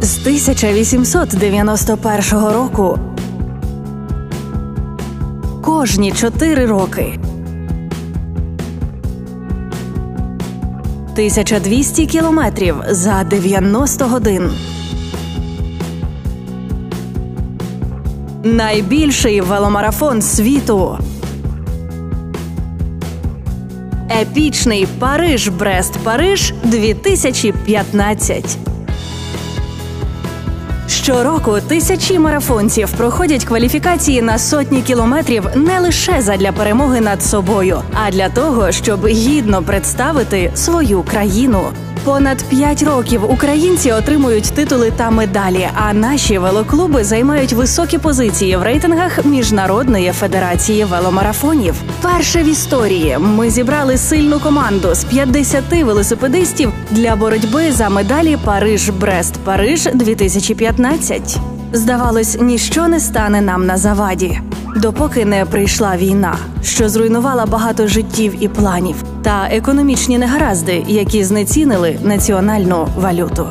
З 1891 року кожні чотири роки 1200 кілометрів за 90 годин. Найбільший веломарафон світу. Епічний Париж Брест Париж 2015. Щороку тисячі марафонців проходять кваліфікації на сотні кілометрів не лише задля перемоги над собою, а для того, щоб гідно представити свою країну. Понад п'ять років українці отримують титули та медалі, а наші велоклуби займають високі позиції в рейтингах Міжнародної федерації веломарафонів. Перше в історії ми зібрали сильну команду з 50 велосипедистів для боротьби за медалі Париж Брест Париж 2015. Здавалось, ніщо не стане нам на заваді, допоки не прийшла війна, що зруйнувала багато життів і планів, та економічні негаразди, які знецінили національну валюту.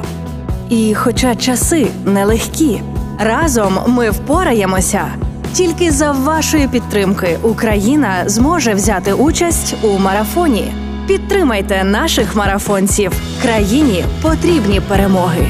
І хоча часи нелегкі, разом ми впораємося. Тільки за вашої підтримки Україна зможе взяти участь у марафоні. Підтримайте наших марафонців. Країні потрібні перемоги.